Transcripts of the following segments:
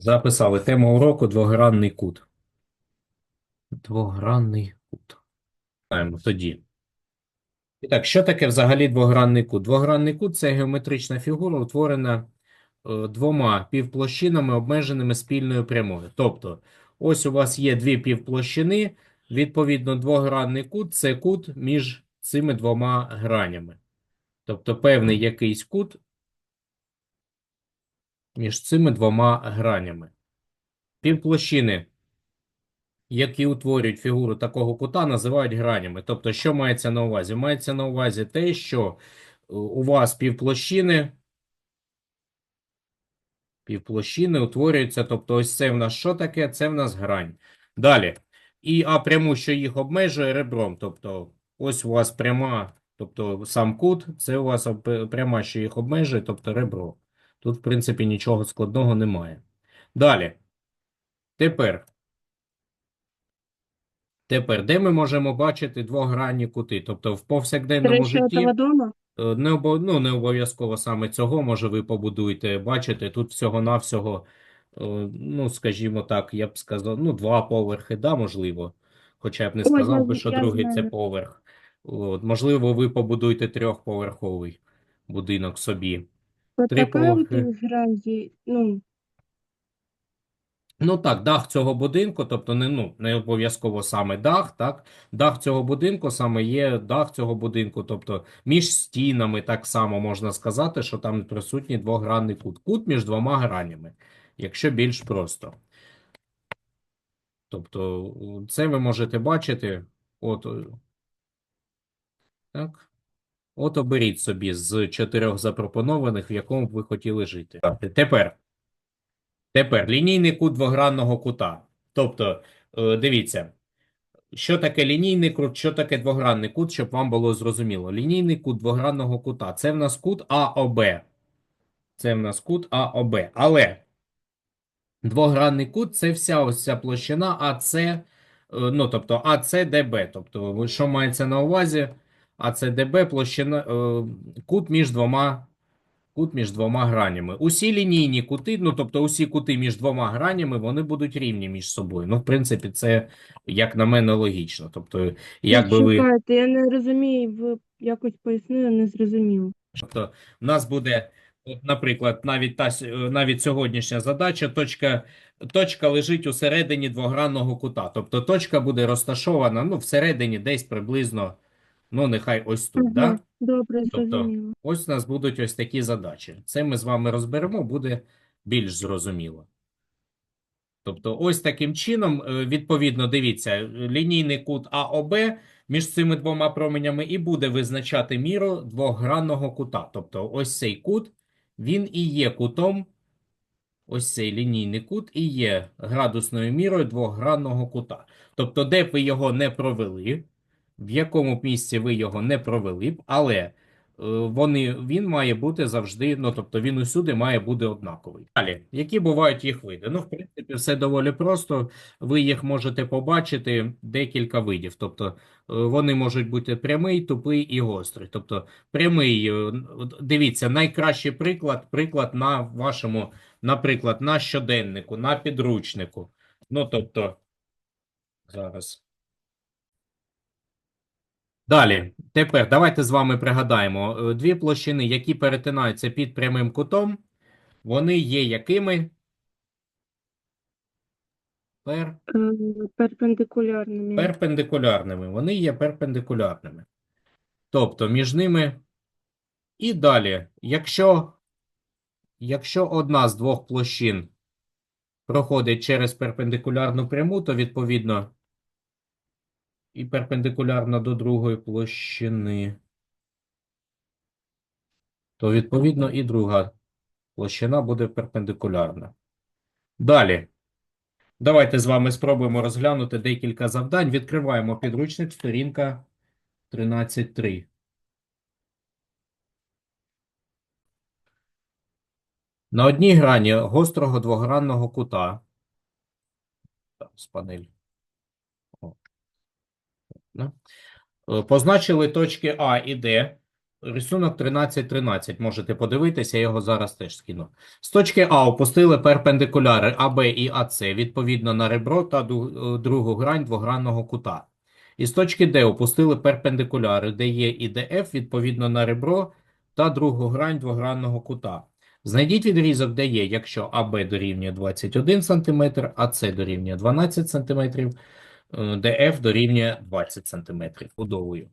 Записали тему уроку двогранний кут. Двогранний кут. Знаємо тоді. І так, що таке взагалі двогранний кут? Двогранний кут це геометрична фігура, утворена е, двома півплощинами, обмеженими спільною прямою. Тобто, ось у вас є дві півплощини, відповідно, двогранний кут це кут між цими двома гранями. Тобто, певний якийсь кут між цими двома гранями. Півплощини, які утворюють фігуру такого кута, називають гранями. Тобто, що мається на увазі? Мається на увазі те, що е, у вас півплощини, півплощини утворюються, тобто ось це в нас що таке? Це в нас грань. Далі. І а пряму, що їх обмежує ребром. Тобто, ось у вас пряма, тобто сам кут, це у вас пряма, що їх обмежує, тобто ребро. Тут, в принципі, нічого складного немає. Далі. Тепер. Тепер, де ми можемо бачити двогранні кути? Тобто в повсякденному житті е, не, ну, не обов'язково саме цього, може ви побудуєте, бачите, тут всього-навсього, е, ну, скажімо так, я б сказав, ну, два поверхи, да, можливо. Хоча я б не сказав би, що другий це поверх. От, можливо, ви побудуєте трьохповерховий будинок собі. Вот Три поверхи. из ну, Ну так, дах цього будинку, тобто не, ну, не обов'язково саме дах, так? Дах цього будинку саме є дах цього будинку, тобто між стінами так само можна сказати, що там присутній двогранний кут. Кут між двома гранями, якщо більш просто. Тобто це ви можете бачити. От, так. От оберіть собі з чотирьох запропонованих, в якому б ви хотіли жити. Тепер. Тепер лінійний кут двогранного кута. Тобто, е, дивіться, що таке лінійний кут, що таке двогранний кут, щоб вам було зрозуміло. Лінійний кут двогранного кута це в нас кут АОБ. Це в нас кут АОБ. Але двогранний кут це вся ось ця площина АЦ, е, ну тобто АЦДБ. Тобто, що мається на увазі? АЦДБ площина, е, кут між двома Кут між двома гранями. Усі лінійні кути, ну тобто усі кути між двома гранями, вони будуть рівні між собою. Ну, в принципі, це, як на мене, логічно. Тобто, якби ви. чекайте, я не розумію, ви якось пояснили, не зрозуміло. Тобто, в нас буде, от, наприклад, навіть та навіть сьогоднішня задача, точка, точка лежить у середині двогранного кута. Тобто точка буде розташована ну, всередині десь приблизно, ну, нехай ось тут. Да? Ага, добре, Тобто, зрозуміло. ось у нас будуть ось такі задачі. Це ми з вами розберемо, буде більш зрозуміло. Тобто, ось таким чином, е, відповідно, дивіться, лінійний кут АОБ між цими двома променями і буде визначати міру двогранного кута. Тобто, ось цей кут, він і є кутом, ось цей лінійний кут і є градусною мірою двогранного кута. Тобто, де б ви його не провели, в якому б місці ви його не провели б, але е, вони, він має бути завжди, ну тобто він усюди має бути однаковий. Далі, які бувають їх види? Ну, в принципі, все доволі просто. Ви їх можете побачити декілька видів. Тобто е, вони можуть бути прямий, тупий і гострий. Тобто, прямий, е, дивіться, найкращий приклад, приклад на вашому, наприклад, на щоденнику, на підручнику. Ну, тобто, зараз. Далі, тепер давайте з вами пригадаємо. Е, Дві площини, які перетинаються під прямим кутом, вони є якими? Пер... Е, перпендикулярними. Перпендикулярними. Вони є перпендикулярними. Тобто між ними і далі, якщо, якщо одна з двох площин проходить через перпендикулярну пряму, то відповідно і перпендикулярно до другої площини, то відповідно і друга площина буде перпендикулярна. Далі. Давайте з вами спробуємо розглянути декілька завдань. Відкриваємо підручник, сторінка 13.3. На одній грані гострого двогранного кута. З панель. Е, Позначили точки А і Д. рисунок 13-13, можете подивитися, я його зараз теж скину. З точки А опустили перпендикуляри АБ і АЦ відповідно на ребро та е, другу грань двогранного кута. І з точки Д опустили перпендикуляри ДЕ і ДФ відповідно на ребро та другу грань двогранного кута. Знайдіть відрізок ДЕ, якщо АБ дорівнює 21 см, АЦ дорівнює 12 см, ДФ дорівнює 20 см. Будовую.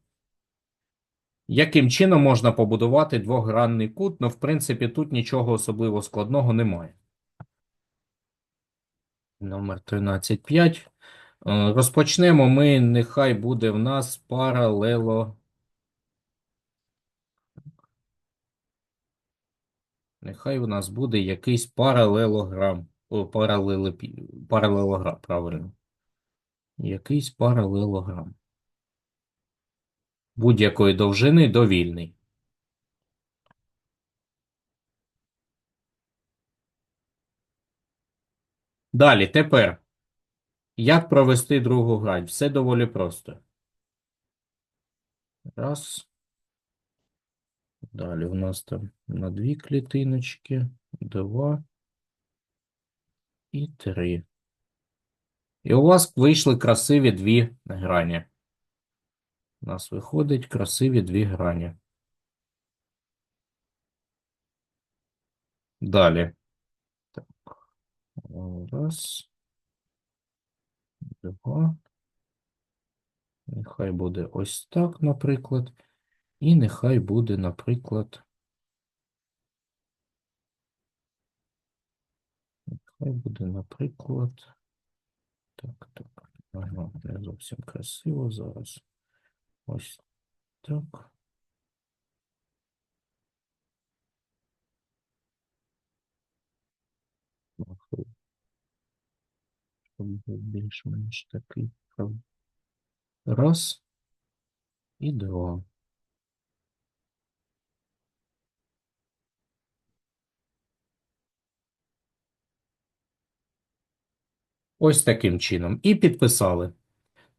Яким чином можна побудувати двогранний кут? Ну, в принципі, тут нічого особливо складного немає. Номер 13.5. Е, Розпочнемо ми, нехай буде в нас паралело. Нехай у нас буде якийсь паралелограм. О, паралелепі... паралелограм, правильно. Якийсь паралелограм. Будь-якої довжини довільний. Далі, тепер. Як провести другу грань? Все доволі просто. Раз. Далі у нас там на дві клітиночки, два і три. І у вас вийшли красиві дві грані. У нас виходить красиві дві грані. Далі. Так. Раз. Два. Нехай буде ось так, наприклад. І нехай буде, наприклад. Нехай буде, наприклад. Так, так. Ага, не зовсім красиво зараз. Ось так. Більш-менш такий. Раз. І два. Ось таким чином. І підписали.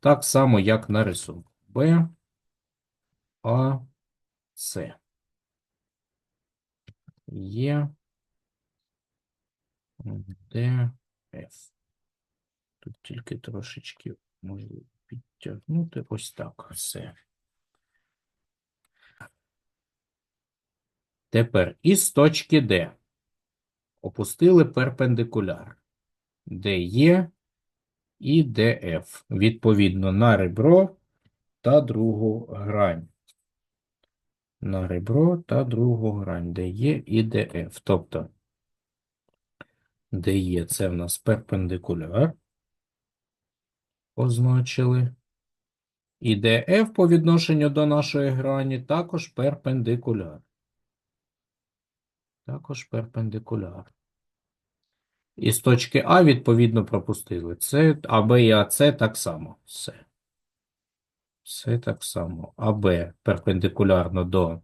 Так само, як на рисунку. Б, А, С. Є. Д, Ф. Тут тільки трошечки можу підтягнути. Ось так. Все. Тепер із точки Д опустили перпендикуляр. Є і ДФ. Відповідно на ребро та другу грань. На ребро та другу грань, де і ДФ. Тобто, де це в нас перпендикуляр. Позначили. І ДФ по відношенню до нашої грані також перпендикуляр. Також перпендикуляр. І з точки А, відповідно, пропустили. Це АБ і АЦ так само. Все. Все так само. АБ перпендикулярно до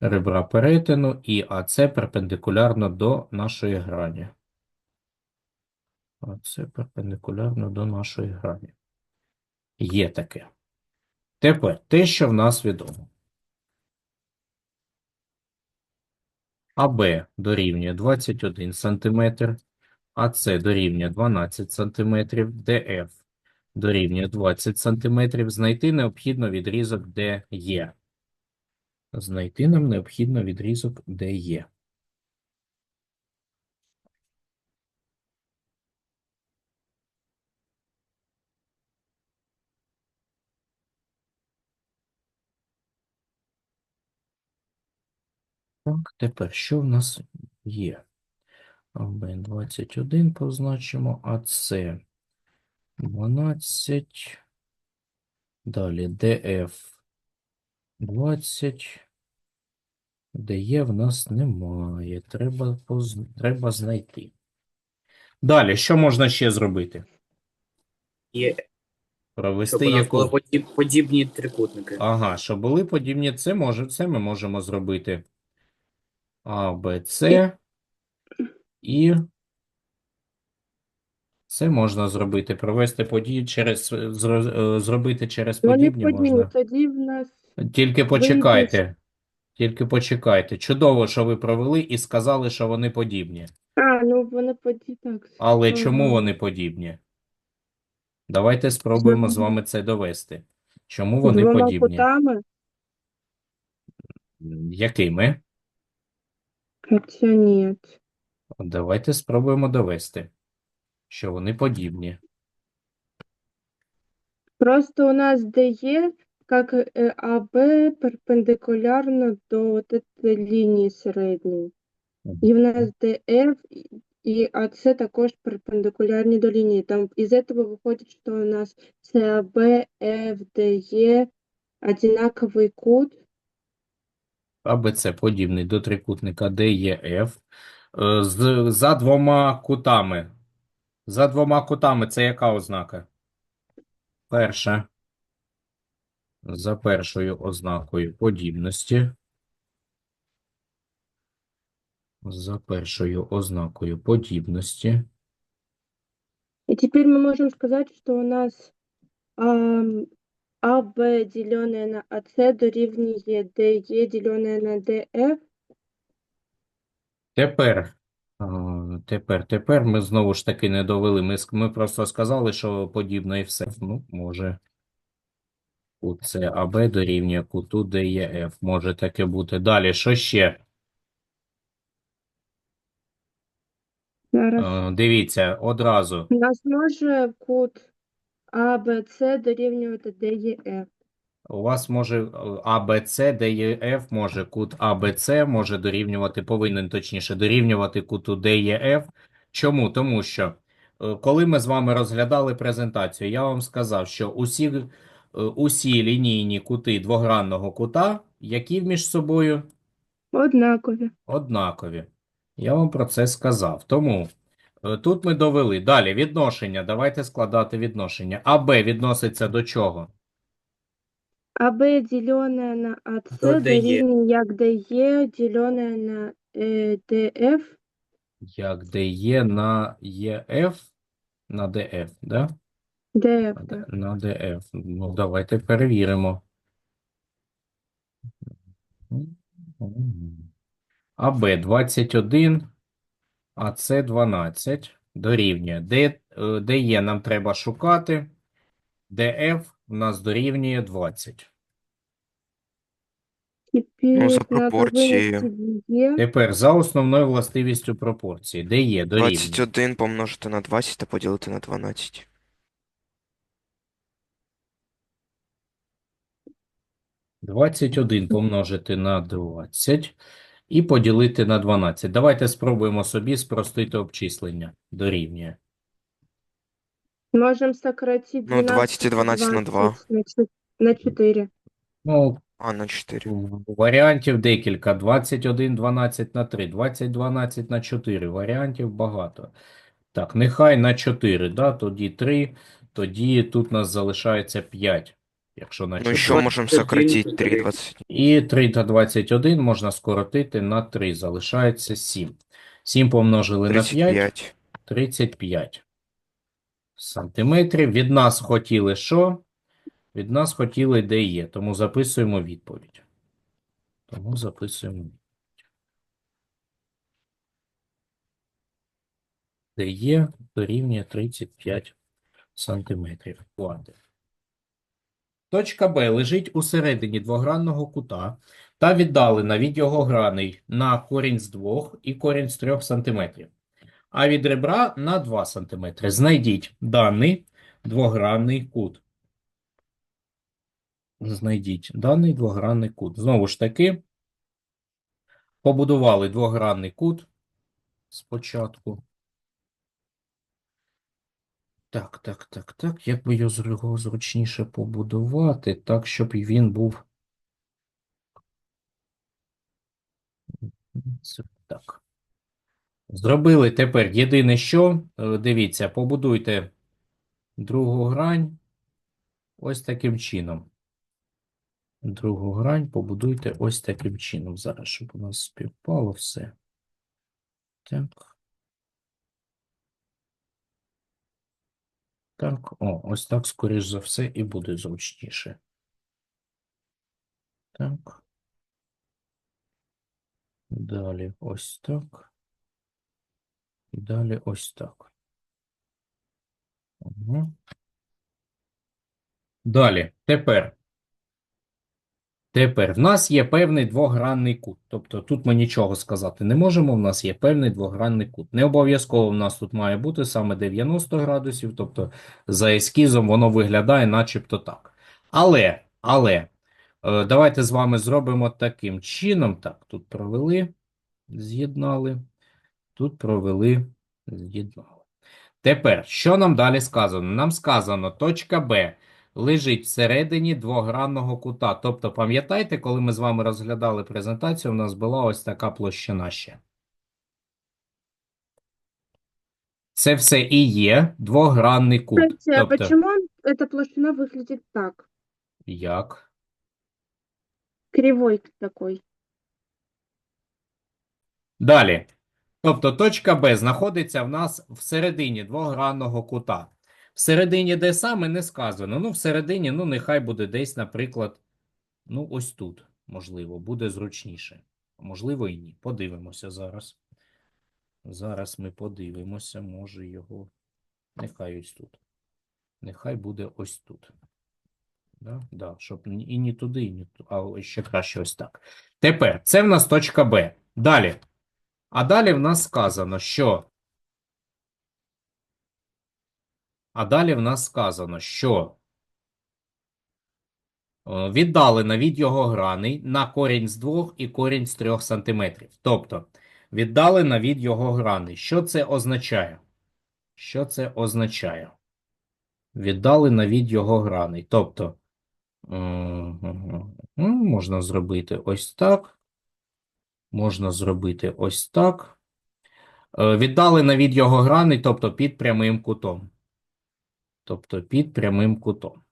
ребра перетину, і АЦ перпендикулярно до нашої грані. АЦ перпендикулярно до нашої грані. Є таке. Тепер те, що в нас відомо. АБ дорівнює 21 см, АЦ дорівнює 12 см, ДФ дорівнює 20 см. Знайти необхідно відрізок ДЕ. Знайти нам необхідно відрізок ДЕ. Так, тепер що в нас є? АБ 21 позначимо, АЦ 12. Далі ДФ 20. ДЕ в нас немає. Треба, поз... Треба знайти. Далі, що можна ще зробити? Є, Провести нас яку? були подібні трикутники. Ага, щоб були подібні, це може, це ми можемо зробити. А, Б, С і це можна зробити. Провести події через зро- е, зробити через Вони подібні подібні, можна. тоді в нас Тільки почекайте. Тільки почекайте. Чудово, що ви провели і сказали, що вони подібні. А, ну вони поді так. Але чому вони подібні? Давайте спробуємо з вами це довести. Чому вони Двома подібні? кутами, Якими? хоча ні. Давайте спробуємо довести, що вони подібні. Просто у нас ДЕ, как э, АБ, перпендикулярно до вот этой лінії середньої. І в нас ДФ і АЦ також перпендикулярні до лінії. Там із этого виходить, що у нас САБ, ФДЕ одинаковий кут. АБЦ подібний до трикутника ДЕФ. Е, З, за двома кутами. За двома кутами це яка ознака? Перша. За першою ознакою подібності. За першою ознакою подібності. И теперь мы можем сказать, что у нас ам, АБ деленное на АЦ дорівнює ДЕ деленное на ДФ. Тепер, а, тепер, тепер ми знову ж таки не довели. Ми, ск- ми просто сказали, що подібно і все. Ну, може. Кут С АБ дорівнює куту ДЕФ. Може таке бути. Далі, що ще? Зараз. Е, Дивіться, одразу. У нас може кут АБЦ дорівнювати ДЕФ. У вас може АБЦ, ДЕФ, може кут АБЦ, може дорівнювати, повинен точніше дорівнювати куту ДЕФ. Чому? Тому що е, коли ми з вами розглядали презентацію, я вам сказав, що усі, е, усі лінійні кути двогранного кута, які між собою Однакові. однакові. Я вам про це сказав. Тому е, тут ми довели. Далі відношення. Давайте складати відношення. АБ відноситься до чого? АБ деленное на АЦ До дорівнює як ДЕ деленное на е, ДФ. Як ДЕ на ЄФ, на ДФ, да? ДФ, так. На ДФ. Ну, давайте перевіримо. АБ 21, АЦ 12 дорівнює. Де, е, ДЕ нам треба шукати. ДФ у нас дорівнює 20. Теперь за надо пропорцією. Тепер за основною властивістю пропорції. ДЕ дорівнює. 21 помножити на 20 та поділити на 12. 21 помножити на 20 і поділити на 12. Давайте спробуємо собі спростити обчислення. Дорівнює. Можем сократить Ну, 20 и 12 на 2. на 4. Ну, А, на 4. варіантів декілька. 21, 12 на 3, 20, 12 на 4. Варіантів багато. Так, нехай на 4, да? Тоді 3, тоді тут нас залишається 5. Якщо на Ну, 4. еще можем 21 сократить три. 3, 20. І 3 та 21 можна скоротити на 3. Залишається 7. 7 помножили на 5. 35. 35 сантиметрів. Від нас хотіли що? Від нас хотіли де є, тому записуємо відповідь. Тому записуємо відповідь. Де є дорівнює 35 сантиметрів. Хватить. Точка Б лежить у середині двогранного кута та віддалена від його граней на корінь з 2 і корінь з 3 сантиметрів а від ребра на 2 см. Знайдіть даний двогранний кут. Знайдіть даний двогранний кут. Знову ж таки, побудували двогранний кут спочатку. Так, так, так, так. Як би його зручніше побудувати, так, щоб він був. Так. Зробили тепер єдине що. Е, Дивіться, побудуйте другу грань ось таким чином. Другу грань побудуйте ось таким чином. Зараз, щоб у нас співпало все. Так. Так, о, ось так, скоріш за все, і буде зручніше. Так. Далі ось так. Далі ось так. Угу. Далі. Тепер. Тепер в нас є певний двогранний кут. Тобто тут ми нічого сказати не можемо. В нас є певний двогранний кут. Не обов'язково в нас тут має бути саме 90 градусів. Тобто за ескізом воно виглядає начебто так. Але, але, е, давайте з вами зробимо таким чином. Так, тут провели, з'єднали. Тут провели, з'єднали. Тепер, що нам далі сказано? Нам сказано, точка Б лежить всередині двогранного кута. Тобто, пам'ятаєте, коли ми з вами розглядали презентацію, у нас була ось така площина ще. Це все і є двогранний кут. Кстати, а Тобто, почему он- эта площина выглядит так? як? Кривой такой. Далі. Тобто точка Б знаходиться в нас всередині двогранного кута. Всередині де саме не сказано. Ну, всередині, ну, нехай буде десь, наприклад, ну, ось тут, можливо, буде зручніше. Можливо, і ні. Подивимося зараз. Зараз ми подивимося, може його. Нехай ось тут. Нехай буде ось тут. Да? Да, щоб і ні туди, і ні туди. А ще краще ось так. Тепер, це в нас точка Б. Далі. А далі в нас сказано, що. А далі в нас сказано, що е, віддалена від його граней на корінь з 2 і корінь з 3 сантиметрів. Тобто, віддалена від його граней. Що це означає? Що це означає? Віддалена від його граней. Тобто, ну, можна зробити ось так. Можна зробити ось так. Е, Віддалена від його граней, тобто під прямим кутом. Тобто під прямим кутом.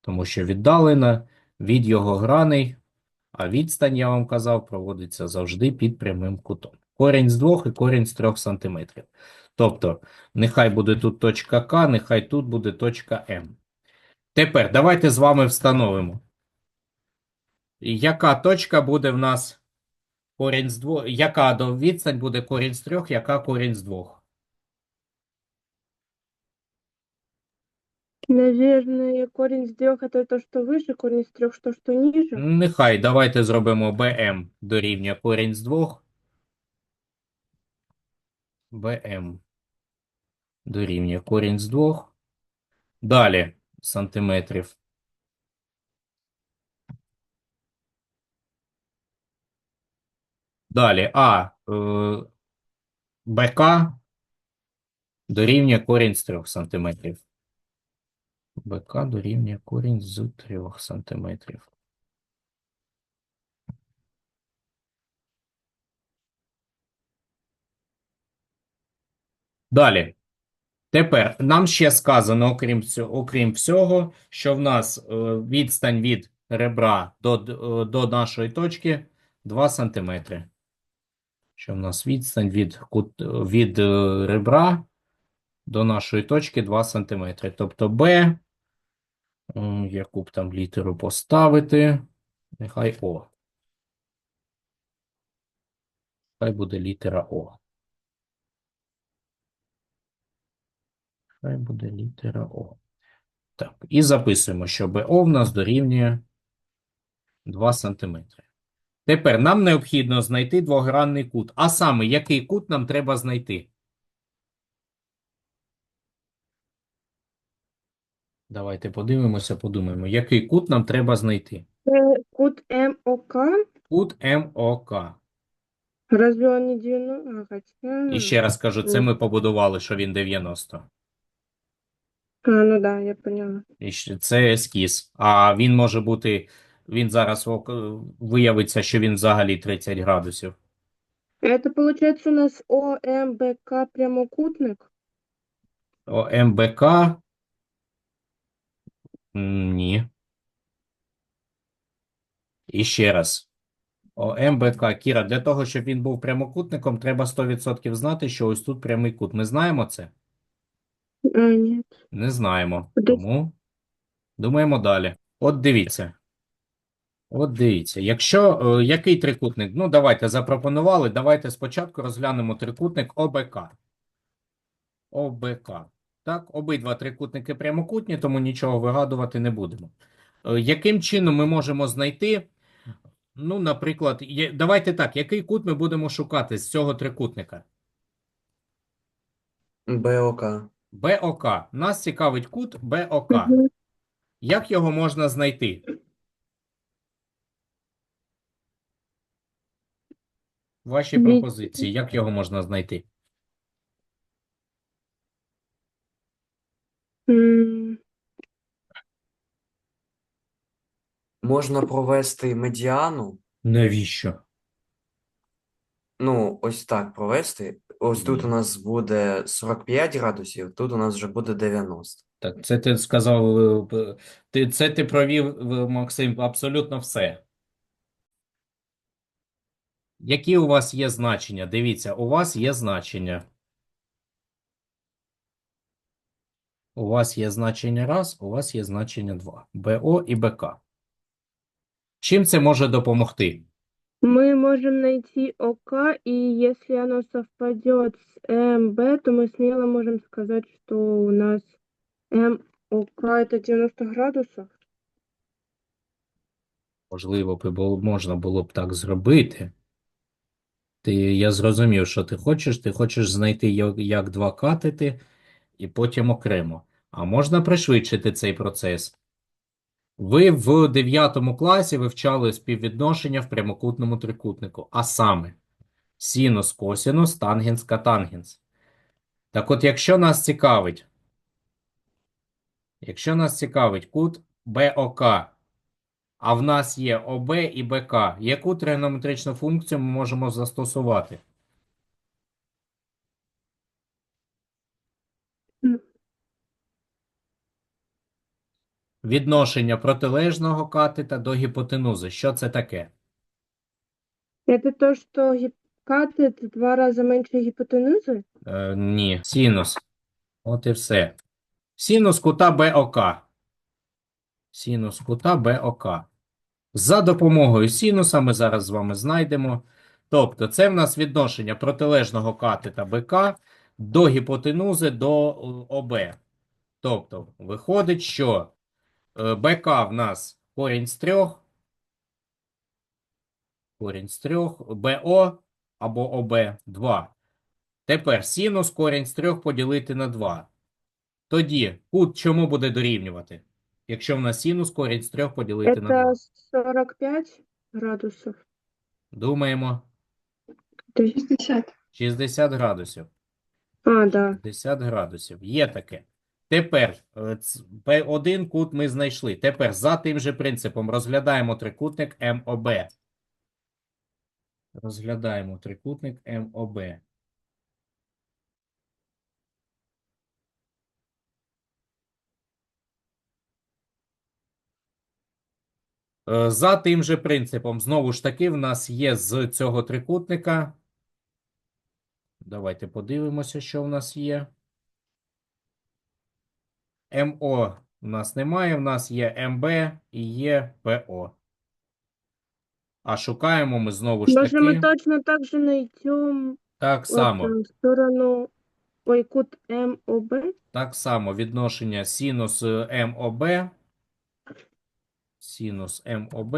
Тому що віддалена від його граней, а відстань, я вам казав, проводиться завжди під прямим кутом. Корінь з 2 і корінь з 3 сантиметрів. Тобто, нехай буде тут точка К, нехай тут буде точка М. Тепер давайте з вами встановимо. Яка точка буде в нас корінь з 2, яка відстань буде корінь з 3, яка корінь з 2? Наверное, корень из трех это то, что выше, корень из трех, что, что ниже. Нехай давайте зробимо БМ дорівнює корінь з 2. БМ дорівнює корінь з 2. Далі сантиметрів. Далі А е, БК дорівнює корінь з 3 сантиметрів. БК дорівнює корінь з 3 сантиметрів. Далі. Тепер нам ще сказано, окрім цього, окрім всього, що в нас е, відстань від ребра до, е, до нашої точки 2 см. Що в нас відстань від, від е, ребра до нашої точки 2 см. Тобто м, яку б там літеру поставити, нехай О. Хай буде літера О. Хай буде літера О. Так, і записуємо, що БО в нас дорівнює 2 см. Тепер нам необхідно знайти двогранний кут. А саме, який кут нам треба знайти? Давайте подивимося, подумаємо, який кут нам треба знайти. Э, Кут МОК, Кут МОК. разве он не 90? А, хотя... І ще раз кажу, це ми побудували, що він 90. А, ну да, я поняла. І ще- це ескіз. А він може бути, він зараз ок- виявиться, що він взагалі 30 градусів. Это получается у нас ОМБК прямокутник? О, МБК. Ні. І ще раз. О, МБК. Кіра, для того, щоб він був прямокутником, треба 100% знати, що ось тут прямий кут. Ми знаємо це? А, нет. Не знаємо. Тому думаємо далі. От дивіться. От дивіться, якщо е, який трикутник? Ну, давайте запропонували. Давайте спочатку розглянемо трикутник ОБК. ОБК. Так, обидва трикутники прямокутні, тому нічого вигадувати не будемо. Е, Яким чином ми можемо знайти? Ну, наприклад, давайте так, який кут ми будемо шукати з цього трикутника? БОК. БОК. Нас цікавить кут БОК. Як його можна знайти? Ваші пропозиції, як його можна знайти? М, Можна провести медіану. Навіщо? Ну, ось так провести. Ось тут у нас буде 45 градусів, тут у нас вже буде 90. Так, це ти сказав, е, ти, це ти провів, е, Максим, абсолютно все. Які у вас є значення? Дивіться, у вас є значення. У вас є значення раз, у вас є значення два. БО і БК. Чим це може допомогти? Мы можем найти ОК, и если оно совпадет с МБ, то мы смело можем сказать, что у нас МОК это 90 градусов. Можливо, би було, можна було б так зробити. Ти, я зрозумів, що ти хочеш. Ти хочеш знайти, як, як два катети, і потім окремо. А можна пришвидшити цей процес. Ви в 9 класі вивчали співвідношення в прямокутному трикутнику, а саме синус, косинус, тангенс, катангенс. Так от, якщо нас цікавить, якщо нас цікавить кут БОК, а в нас є ОБ і БК, яку тригонометричну функцію ми можемо застосувати? М. Відношення протилежного катета до гіпотенузи. Що це таке? Это то, что гип- катет в два раза меньше гипотенузы? Е, ні, синус. От і все. Синус кута БОК. Синус кута БОК. За допомогою синуса ми зараз з вами знайдемо. Тобто, це в нас відношення протилежного катета БК до гіпотенузи до е, ОБ. Тобто, виходить, що БК в нас корінь з трьох. Корінь з трьох. БО або ОБ 2. Тепер синус корінь з трьох поділити на 2. Тоді кут чому буде дорівнювати? Якщо в нас синус корінь з трьох поділити на 2. Это 45 градусов. Думаємо. То 60. 60 градусів. А, да. 60 градусів. Є таке. Тепер е, П1 кут ми знайшли. Тепер за тим же принципом розглядаємо трикутник МОБ. Розглядаємо трикутник МОБ. Е, За тим же принципом, знову ж таки, в нас є з цього трикутника. Давайте подивимося, що в нас є. МО у нас немає, в нас є МБ і є ПО. А шукаємо ми знову ж таки точно так же найдем так само. э, сторону, ой, кут МОБ? Так само відношення синус е, МОБ. Синус МОБ.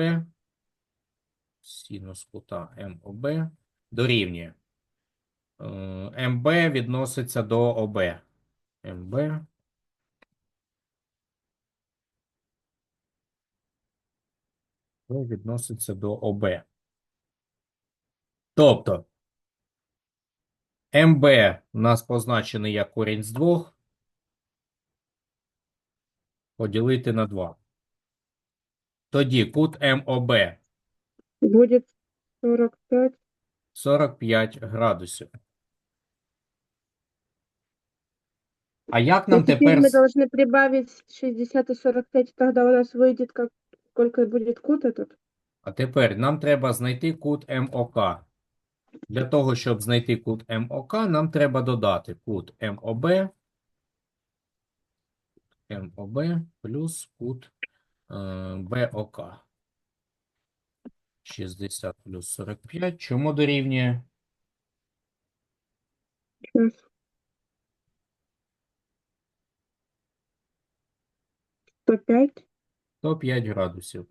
Синус кута МОБ дорівнює. Е, МБ відноситься до ОБ. МБ. відноситься до ОБ. Тобто, МБ у нас позначений як корінь з двох. Поділити на 2. Тоді кут МОБ Будет 45. 45 градусів. А як нам И теперь тепер... мы с- должны прибавить 60 и 45, тогда у нас выйдет, как, сколько будет кут этот? А тепер нам треба знайти кут МОК. Для того, щоб знайти кут МОК, нам треба додати кут МОБ, МОБ плюс кут е, БОК. 60 плюс 45. Чому дорівнює? Щас. 105. 105 градусів.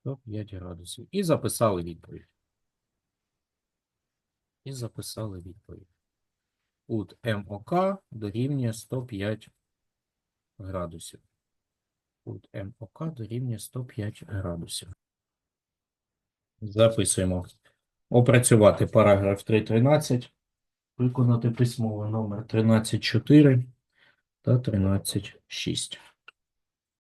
Сто п'ять градусів. І записали відповідь. І записали відповідь. Кут МОК дорівнює 105 градусів. Кут МОК дорівнює 105 градусів. Записуємо. Опрацювати параграф 3.13. Виконати письмово номер 13.4 та 13.6.